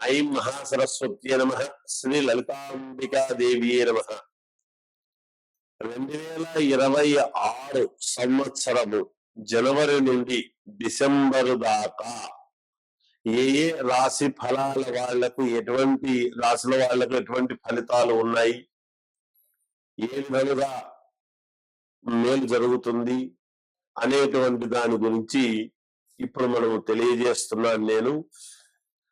ఐం మహాసరస్వత్య నమ శ్రీ లలితాంబికాదేవి నమ. రెండు వేల ఇరవై ఆరు సంవత్సరము జనవరి నుండి డిసెంబరు దాకా ఏ ఏ రాశి ఫలాల వాళ్ళకు ఎటువంటి రాశుల వాళ్ళకు ఎటువంటి ఫలితాలు ఉన్నాయి? ఏ విధంగా మేలు జరుగుతుంది అనేటువంటి దాని గురించి ఇప్పుడు మనం తెలియజేస్తున్నాను నేను.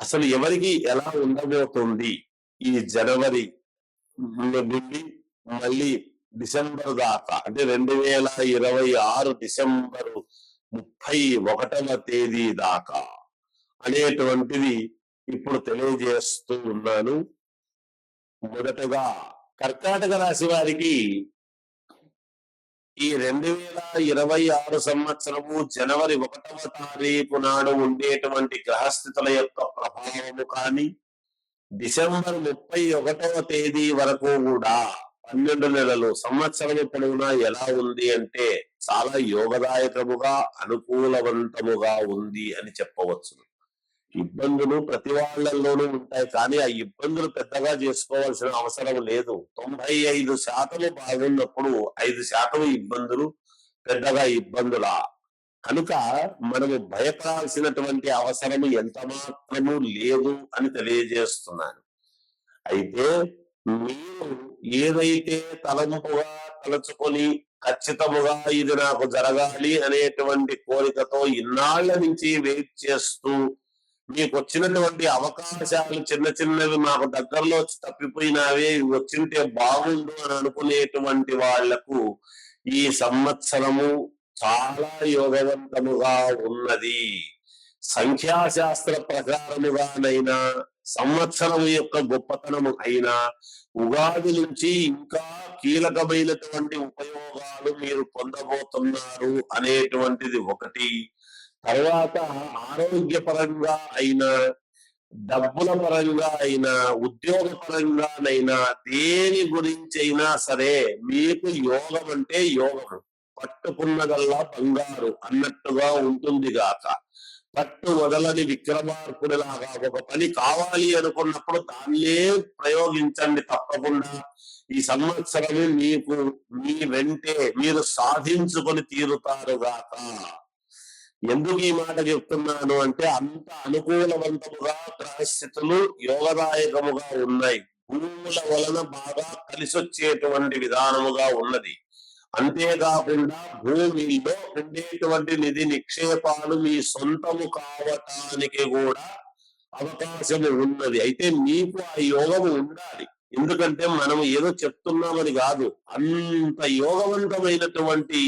అసలు ఎవరికి ఎలా ఉండబోతుంది ఈ జనవరి నుండి మళ్ళీ డిసెంబర్ దాకా? అంటే రెండు వేల ఇరవై ఆరు డిసెంబరు ముప్పై ఒకటవ తేదీ దాకా అనేటువంటిది ఇప్పుడు తెలియజేస్తూ ఉన్నాను. మొదటగా కర్కాటక రాశి వారికి ఈ రెండు వేల ఇరవై ఆరు సంవత్సరము జనవరి ఒకటవ తారీఖు నాడు ఉండేటువంటి గ్రహస్థితుల యొక్క ప్రభావము కానీ డిసెంబర్ ముప్పై ఒకటవ తేదీ వరకు కూడా పన్నెండు నెలలు సంవత్సరము పొడవునా ఎలా ఉంది అంటే చాలా యోగదాయకముగా అనుకూలవంతముగా ఉంది అని చెప్పవచ్చు ఇబ్బందులు ప్రతి వాళ్ళల్లోనూ ఉంటాయి. కానీ ఆ ఇబ్బందులు పెద్దగా చేసుకోవాల్సిన అవసరం లేదు. తొంభై ఐదు శాతము బాగున్నప్పుడు ఐదు శాతం ఇబ్బందులు పెద్దగా ఇబ్బందులా. కనుక మనము భయపడాల్సినటువంటి అవసరం ఎంత మాత్రము లేదు అని తెలియజేస్తున్నాను. అయితే మీరు ఏదైతే తలంపుగా తలుచుకొని ఖచ్చితముగా ఇది నాకు జరగాలి అనేటువంటి కోరికతో ఇన్నాళ్ళ నుంచి వెయిట్ చేస్తూ మీకు వచ్చినటువంటి అవకాశాలు చిన్న చిన్నవి మాకు దగ్గరలో తప్పిపోయినవి తప్పిపోయినవే వచ్చింటే బాగుండు అని అనుకునేటువంటి వాళ్ళకు ఈ సంవత్సరము చాలా యోగవంతముగా ఉన్నది. సంఖ్యాశాస్త్ర ప్రకారముగానైనా సంవత్సరం యొక్క గొప్పతనము అయినా ఉగాది నుంచి ఇంకా కీలకమైనటువంటి ఉపయోగాలు మీరు పొందబోతున్నారు అనేటువంటిది ఒకటి. తర్వాత ఆరోగ్యపరంగా అయినా డబ్బుల పరంగా అయినా ఉద్యోగ పరంగానైనా దేని గురించి అయినా సరే మీకు యోగం అంటే యోగం. పట్టుకున్నదల్లా బంగారు అన్నట్టుగా ఉంటుంది గాక. పట్టు వదలని విక్రమార్కుడిలాగా ఒక పని కావాలి అనుకున్నప్పుడు దాన్నే ప్రయోగించండి తప్పకుండా. ఈ సంవత్సరమే మీకు మీ వెంటే మీరు సాధించుకొని తీరుతారు గాక. ఎందుకు ఈ మాట చెప్తున్నాను అంటే అంత అనుకూలవంతముగా గ్రహస్థితులు యోగదాయకముగా ఉన్నాయి. భూముల వలన బాగా కలిసి వచ్చేటువంటి విధానముగా ఉన్నది. అంతేకాకుండా భూమిలో ఉండేటువంటి నిధి నిక్షేపాలు మీ సొంతము కావటానికి కూడా అవకాశం ఉన్నది. అయితే మీకు ఆ యోగము ఉండాలి. ఎందుకంటే మనం ఏదో చెప్తున్నామని కాదు. అంత యోగవంతమైనటువంటి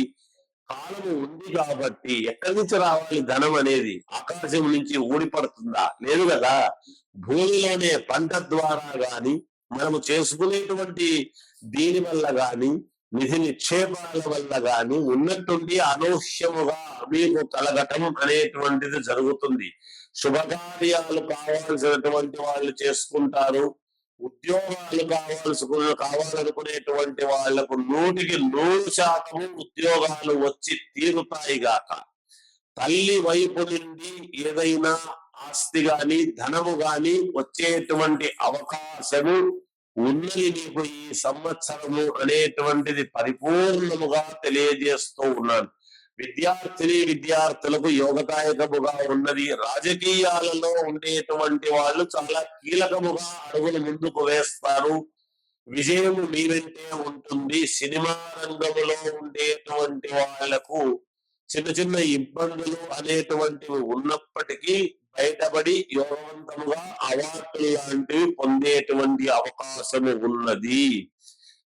కాలము ఉంది కాబట్టి ఎక్కడి నుంచి రావాలి ధనం అనేది? ఆకాశం నుంచి ఊడిపడుతుందా? లేదు కదా. భూమిలోనే పంట ద్వారా గాని మనము చేసుకునేటువంటి దీని వల్ల గాని నిధి నిక్షేపాల వల్ల గాని ఉన్నట్టుండి అనూహ్యముగా మీకు కలగటం అనేటువంటిది జరుగుతుంది. శుభకార్యాలు కావాల్సినటువంటి వాళ్ళు చేసుకుంటారు. ఉద్యోగాలు కావాల్సుకున్న కావాలనుకునేటువంటి వాళ్ళకు నూటికి నూరు శాతము ఉద్యోగాలు వచ్చి తీరుతాయి గాక. తల్లి వైపు నుండి ఏదైనా ఆస్తి గాని ధనము గాని వచ్చేటువంటి అవకాశము ఉన్నది నీకు ఈ సంవత్సరము అనేటువంటిది పరిపూర్ణముగా తెలియజేస్తూ ఉన్నాను. విద్యార్థిని విద్యార్థులకు యోగదాయకముగా ఉన్నది. రాజకీయాలలో ఉండేటువంటి వాళ్ళు చాలా కీలకముగా అడుగులు ముందుకు వేస్తారు. విజయం మీ వెంటే ఉంటుంది. సినిమా రంగంలో ఉండేటువంటి వాళ్ళకు చిన్న చిన్న ఇబ్బందులు అనేటువంటివి ఉన్నప్పటికీ బయటపడి యోగవంతముగా అవార్డు లాంటివి పొందేటువంటి అవకాశము ఉన్నది.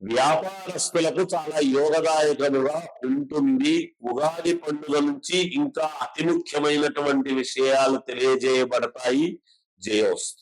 వ్యాపారస్తులకు చాలా యోగదాయకముగా ఉంటుంది. ఉగాది పండుగ నుంచి ఇంకా అతి ముఖ్యమైనటువంటి విషయాలు తెలియజేయబడతాయి. జయోస్తు.